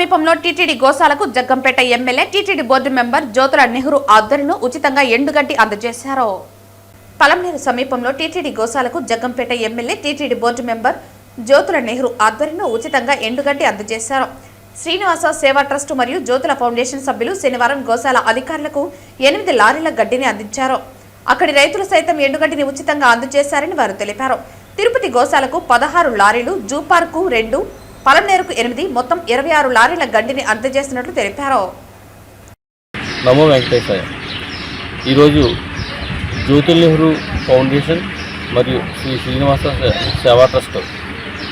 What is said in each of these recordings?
సమీపంలో టీటీడీ గోశాలకు Jaggampeta MLA TTD board member Jyothula Nehru ఆధ్వర్యంలో ఉచితంగా ఎండుగడ్డి అందజేశారు. పలంనేరు సమీపంలో టీటీడీ గోశాలకు Jaggampeta MLA TTD board member Jyothula Nehru ఆధ్వర్యంలో ఉచితంగా ఎండుగడ్డి అందజేశారు. శ్రీనివాస సేవా ట్రస్ట్ మరియు జ్యోతుల ఫౌండేషన్ సభ్యులు శనివారం గోశాల అధికారులకు ఎనిమిది లారీల గడ్డిని అందించారు. అక్కడి రైతులు సైతం ఎండుగడ్డిని ఉచితంగా అందజేశారని వారు తెలిపారు. తిరుపతి గోశాలకు పదహారు లారీలు జూ పార్కు రెండు పలంనేరుకు ఎనిమిది మొత్తం ఇరవై ఆరు లారీల గడ్డిని అందజేసినట్లు తెలిపారు. నమో వెంకటేశాయ. ఈరోజు జ్యోతి నెహ్రూ ఫౌండేషన్ మరియు శ్రీ శ్రీనివాస సేవా ట్రస్ట్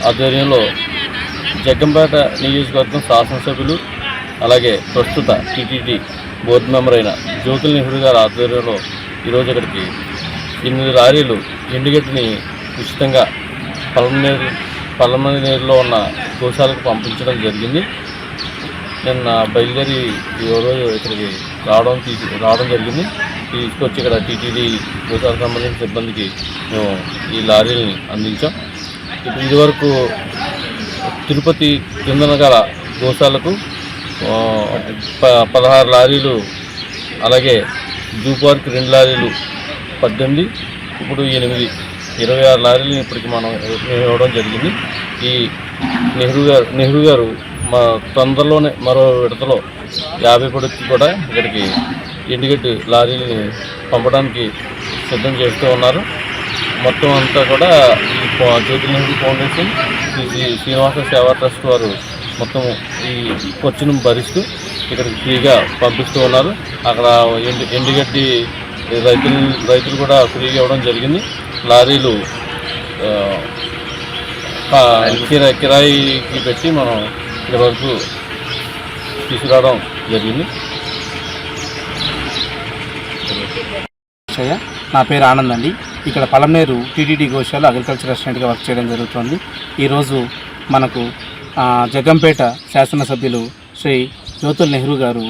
ఆధ్వర్యంలో జగ్గంపేట నియోజకవర్గం శాసనసభ్యులు అలాగే ప్రస్తుత టీటీడీ బోర్డు మెంబర్ అయిన జ్యోతుల్ నెహ్రూ గారి ఆధ్వర్యంలో ఈరోజు ఇక్కడికి ఎనిమిది లారీలు ఎండుగడ్డిని ఉచితంగా పలమనేరు పలమనేరులో ఉన్న కోశాలకు పంపించడం జరిగింది. నిన్న బయలుదేరి ఈ రోజు ఇక్కడికి రావడం తీసి రావడం జరిగింది. తీసుకొచ్చి ఇక్కడ టీటీడీ కోశాలకు సంబంధించిన సిబ్బందికి మేము ఈ లారీని అందించాం. ఇప్పుడు ఇదివరకు తిరుపతి కిందన గల గోశాలకు ప- పదహారు లారీలు అలాగే జూ పార్క్ రెండు లారీలు పద్దెనిమిది ఇప్పుడు ఎనిమిది ఇరవై ఆరు లారీలు ఇప్పటికి మనం ఇవ్వడం జరిగింది. ఈ నెహ్రూ గారు నెహ్రూ గారు మా తొందరలోనే మరో విడతలో యాభై పొడికి కూడా ఇక్కడికి ఎండుగడ్డి లారీని పంపడానికి సిద్ధం చేస్తూ ఉన్నారు. మొత్తం అంతా కూడా ఈ జ్యోతి నెహ్రూ ఫౌండేషన్ శ్రీ శ్రీనివాస సేవా ట్రస్ట్ వారు మొత్తం ఈ ఖర్చును భరిస్తూ ఇక్కడికి ఫ్రీగా పంపిస్తూ ఉన్నారు. అక్కడ ఎండు ఎండుగడ్డి రైతులు రైతులు కూడా ఫ్రీగా ఇవ్వడం జరిగింది. లారీలు కిరా కిరాయికి పెట్టి మనం ఇక్కడి వరకు తీసుకురావడం జరిగింది. నా పేరు ఆనంద్ అండి. ఇక్కడ పలమనేరు టీటీడీ గోశాల అగ్రికల్చర్ రెస్టారెంట్గా వర్క్ చేయడం జరుగుతుంది. ఈరోజు మనకు జగంపేట శాసనసభ్యులు శ్రీ జ్యోతుల్ నెహ్రూ గారు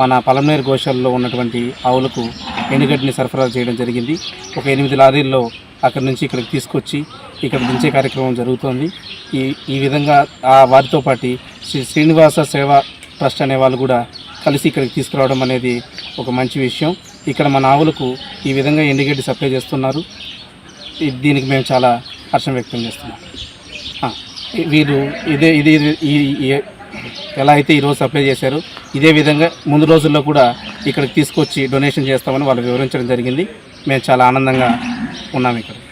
మన పలమనేరు గోశాలలో ఉన్నటువంటి ఆవులకు ఎండుగడ్డిని సరఫరా చేయడం జరిగింది. ఒక ఎనిమిది లారీల్లో అక్కడి నుంచి ఇక్కడికి తీసుకొచ్చి ఇక్కడ దించే కార్యక్రమం జరుగుతోంది. ఈ ఈ విధంగా ఆ వారితో పాటు శ్రీ శ్రీనివాస సేవా ట్రస్ట్ అనే వాళ్ళు కూడా కలిసి ఇక్కడికి తీసుకురావడం అనేది ఒక మంచి విషయం. ఇక్కడ మన ఆవులకు ఈ విధంగా ఎండుగడ్డి సప్లై చేస్తున్నారు. దీనికి మేము చాలా హర్షం వ్యక్తం చేస్తున్నాం. వీరు ఇదే ఇది ఈ- ఎలా అయితే ఈరోజు సప్లై చేశారు ఇదే విధంగా ముందు రోజుల్లో కూడా ఇక్కడికి తీసుకొచ్చి డొనేషన్ చేస్తామని వాళ్ళు వివరించడం జరిగింది. మేము చాలా ఆనందంగా ఉన్నాం ఇక్కడ.